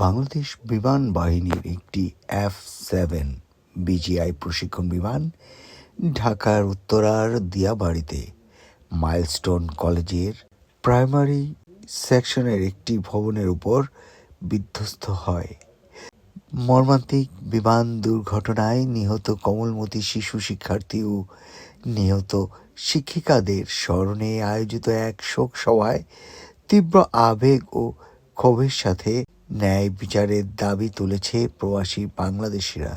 বাংলাদেশ বিমান বাহিনীর একটি এফ সেভেন বিজিআই প্রশিক্ষণ বিমান ঢাকার উত্তরার দিয়াবাড়িতে মাইলস্টোন কলেজের প্রাইমারি সেকশনের একটি ভবনের উপর বিধ্বস্ত হয়। মর্মান্তিক বিমান দুর্ঘটনায় নিহত কমলমতি শিশু শিক্ষার্থী ও নিহত শিক্ষিকাদের স্মরণে আয়োজিত এক শোক সভায় তীব্র আবেগ ও ক্ষোভের সাথে ন্যায় বিচারের দাবি তুলেছে প্রবাসী বাংলাদেশিরা।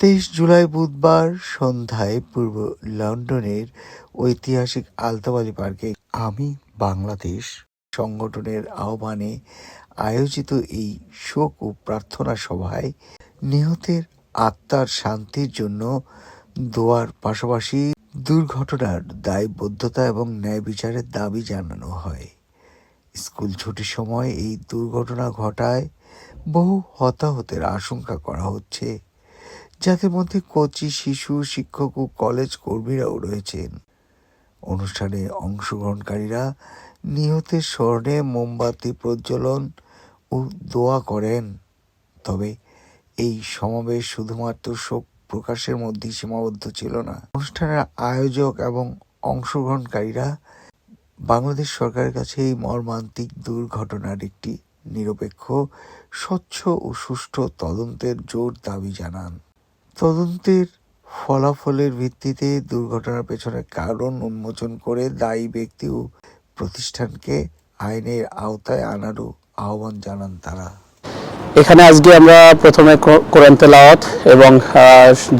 তেইশ জুলাই বুধবার সন্ধ্যায় পূর্ব লন্ডনের ঐতিহাসিক আলতাবালি পার্কে আমি, বাংলাদেশ সংগঠনের আহ্বানে আয়োজিত এই শোক ও প্রার্থনা সভায় নিহতের আত্মার শান্তির জন্য দোয়ার পাশাপাশি দুর্ঘটনার দায়বদ্ধতা এবং ন্যায় বিচারের দাবি জানানো হয়। স্কুল ছুটির সময় এই দুর্ঘটনা ঘটায় বহু হতাহতের আশঙ্কা করা হচ্ছে, যাদের মধ্যে কোচি, শিশু, শিক্ষক ও কলেজ কর্মীরাও রয়েছেন। অনুষ্ঠানে অংশগ্রহণকারীরা নিহতের স্মরণে মোমবাতি প্রজ্বলন ও দোয়া করেন। তবে এই সমাবেশ শুধুমাত্র শোক প্রকাশের মধ্যেই সীমাবদ্ধ ছিল না। অনুষ্ঠানের আয়োজক এবং অংশগ্রহণকারীরা বাংলাদেশ সরকারের কাছে এই মর্মান্তিক দুর্ঘটনার একটি নিরপেক্ষ, স্বচ্ছ ও সুষ্ঠু তদন্তের জোর দাবি জানান। তদন্তের ফলাফলের ভিত্তিতে দুর্ঘটনার পেছনে কারণ উন্মোচন করে দায়ী ব্যক্তি ও প্রতিষ্ঠানকে আইনের আওতায় আনারও আহ্বান জানান তারা। এখানে আজকে আমরা প্রথমে কোরআন তেলাওয়াত এবং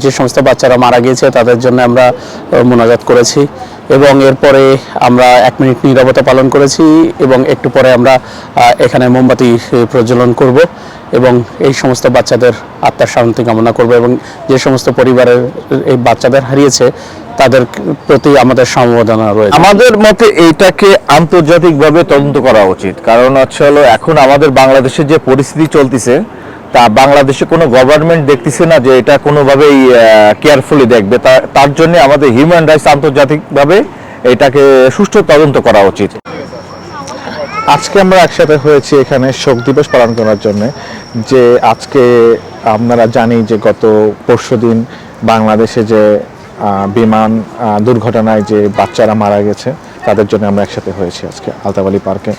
যে সমস্ত বাচ্চারা মারা গিয়েছে তাদের জন্য আমরা মোনাজাত করেছি। এবং এরপরে আমরা এক মিনিট নিরবতা পালন করেছি এবং একটু পরে আমরা এখানে মোমবাতি প্রজ্বলন করব এবং এই সমস্ত বাচ্চাদের আত্মার শান্তি কামনা করব এবং যে সমস্ত পরিবারের, এই বাচ্চাদের হারিয়েছে, তাদের প্রতি আমাদের সমবেদনা রয়েছে। আমাদের মতে এইটাকে আন্তর্জাতিকভাবে তদন্ত করা উচিত। কারণ হচ্ছে হলো, এখন আমাদের বাংলাদেশের যে পরিস্থিতি চলতেছে তা বাংলাদেশে কোনো গভর্নমেন্ট দেখতেছে না যে এটা কোনোভাবেই কেয়ারফুলি দেখবে। তা- তার জন্য আমাদের হিউম্যান রাইটস আন্তর্জাতিকভাবে এটাকে সুষ্ঠু তদন্ত করা উচিত। আজকে আমরা একসাথে হয়েছি এখানে শোক দিবস পালন করার জন্য যে আজকে আপনারা জানি যে গত পরশু দিন বাংলাদেশে যে বিমান দুর্ঘটনায় যে বাচ্চারা মারা গেছে তাদের জন্য আমরা একসাথে হয়েছি আজকে আলতাবালি পার্কে।